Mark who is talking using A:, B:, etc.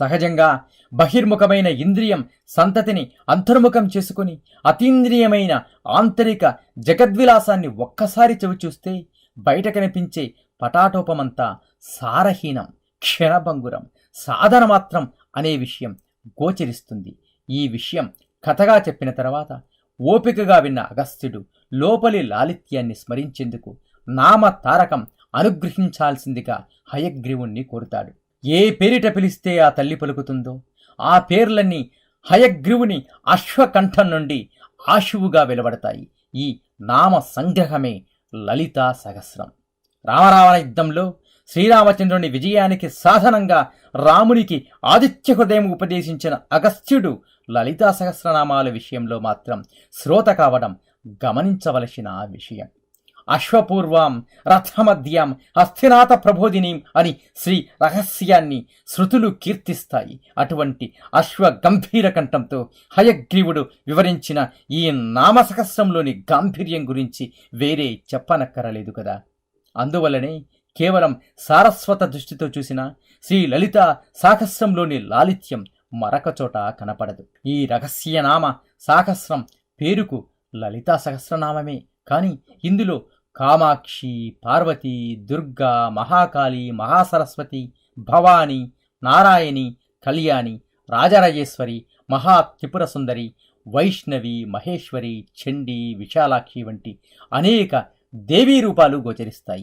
A: సహజంగా బహిర్ముఖమైన ఇంద్రియం సంతతిని అంతర్ముఖం చేసుకుని అతీంద్రియమైన ఆంతరిక జగద్విలాసాన్ని ఒక్కసారి చవిచూస్తే బయట కనిపించే పటాటోపమంతా సారహీనం క్షణభంగురం సాధన మాత్రం అనే విషయం గోచరిస్తుంది. ఈ విషయం కథగా చెప్పిన తర్వాత ఓపికగా విన్న అగస్త్యుడు లోపలి లాలిత్యాన్ని స్మరించేందుకు నామ తారకం అనుగ్రహించాల్సిందిగా హయగ్రీవుణ్ణి కోరుతాడు. ఏ పేరిట పిలిస్తే ఆ తల్లి పలుకుతుందో? ఆ పేర్లన్నీ హయగ్రీవుని అశ్వకంఠం నుండి ఆశువుగా వెలువడతాయి. ఈ నామ సంగ్రహమే లలితా సహస్రం. రామరావణ యుద్ధంలో శ్రీరామచంద్రుని విజయానికి సాధనంగా రామునికి ఆదిత్య హృదయం ఉపదేశించిన అగస్త్యుడు లలితా సహస్రనామాల విషయంలో మాత్రం శ్రోత కావడం గమనించవలసిన విషయం. అశ్వపూర్వాం రథమధ్యాం హస్తినాథ ప్రబోధినీం అని శ్రీ రహస్యాన్ని శృతులు కీర్తిస్తాయి. అటువంటి అశ్వ గంభీర కంఠంతో హయగ్రీవుడు వివరించిన ఈ నామసహస్రంలోని గాంభీర్యం గురించి వేరే చెప్పనక్కరలేదు కదా. అందువలనే కేవలం సారస్వత దృష్టితో చూసిన శ్రీ లలిత సాహస్రంలోని లాలిత్యం మరొక చోట కనపడదు. ఈ రహస్యనామ సాహస్రం పేరుకు లలితా సహస్రనామమే. కానీ ఇందులో కామాక్షి పార్వతి దుర్గా మహాకాళి మహాసరస్వతి భవాని నారాయణి కళ్యాణి రాజరాజేశ్వరి మహా త్రిపుర సుందరి వైష్ణవి మహేశ్వరి చండి విశాలాక్షి వంటి అనేక దేవీ రూపాలు గోచరిస్తాయి.